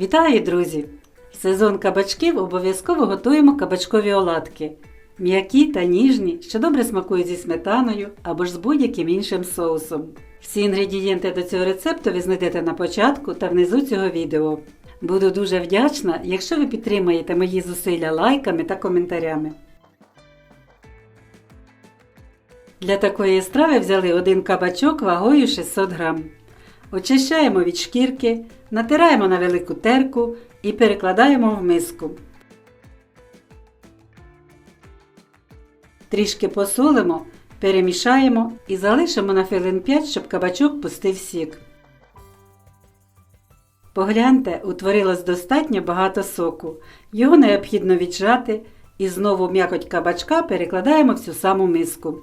Вітаю, друзі! В сезон кабачків обов'язково готуємо кабачкові оладки. М'які та ніжні, що добре смакують зі сметаною або ж з будь-яким іншим соусом. Всі інгредієнти до цього рецепту ви знайдете на початку та внизу цього відео. Буду дуже вдячна, якщо ви підтримаєте мої зусилля лайками та коментарями. Для такої страви взяли один кабачок вагою 600 грам. Очищаємо від шкірки, натираємо на велику терку і перекладаємо в миску. Трішки посолимо, перемішаємо і залишимо на хвилин 5, щоб кабачок пустив сік. Погляньте, утворилось достатньо багато соку. Його необхідно віджати і знову м'якоть кабачка перекладаємо в цю саму миску.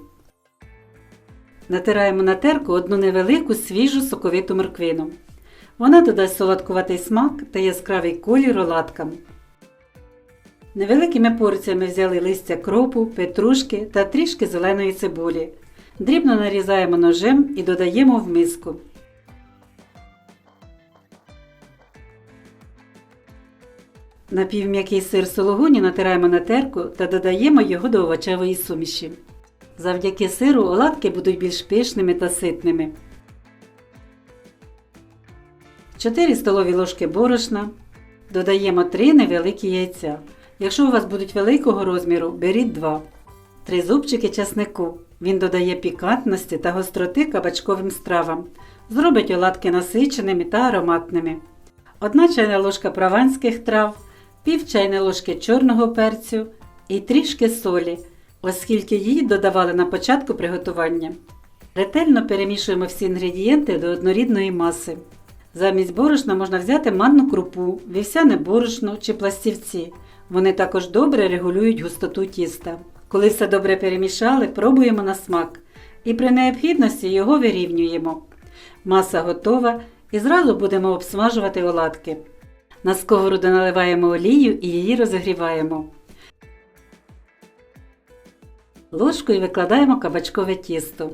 Натираємо на терку одну невелику свіжу соковиту морквину. Вона додасть солодкуватий смак та яскравий колір оладкам. Невеликими порціями взяли листя кропу, петрушки та трішки зеленої цибулі. Дрібно нарізаємо ножем і додаємо в миску. Напівм'який сир сологуні натираємо на терку та додаємо його до овочевої суміші. Завдяки сиру оладки будуть більш пишними та ситними. 4 столові ложки борошна. Додаємо 3 невеликі яйця. Якщо у вас будуть великого розміру, беріть 2. 3 зубчики часнику. Він додає пікантності та гостроти кабачковим стравам. Зробить оладки насиченими та ароматними. 1 чайна ложка прованських трав, пів чайної ложки чорного перцю і трішки солі, оскільки її додавали на початку приготування. Ретельно перемішуємо всі інгредієнти до однорідної маси. Замість борошна можна взяти манну крупу, вівсяне борошно чи пластівці. Вони також добре регулюють густоту тіста. Коли все добре перемішали, пробуємо на смак і при необхідності його вирівнюємо. Маса готова і зразу будемо обсмажувати оладки. На сковороду наливаємо олію і її розігріваємо. Ложкою викладаємо кабачкове тісто.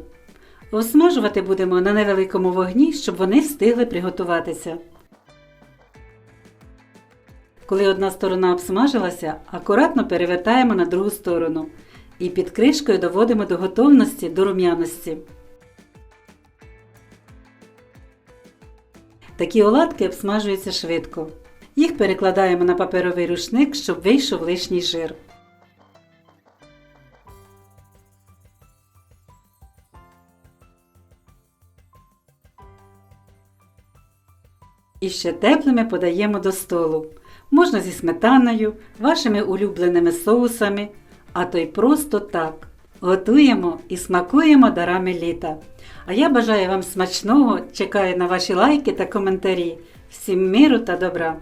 Обсмажувати будемо на невеликому вогні, щоб вони встигли приготуватися. Коли одна сторона обсмажилася, акуратно перевертаємо на другу сторону і під кришкою доводимо до готовності до рум'яності. Такі оладки обсмажуються швидко. Їх перекладаємо на паперовий рушник, щоб вийшов лишній жир. І ще теплими подаємо до столу. Можна зі сметаною, вашими улюбленими соусами, а то й просто так. Готуємо і смакуємо дарами літа. А я бажаю вам смачного, чекаю на ваші лайки та коментарі. Всім миру та добра!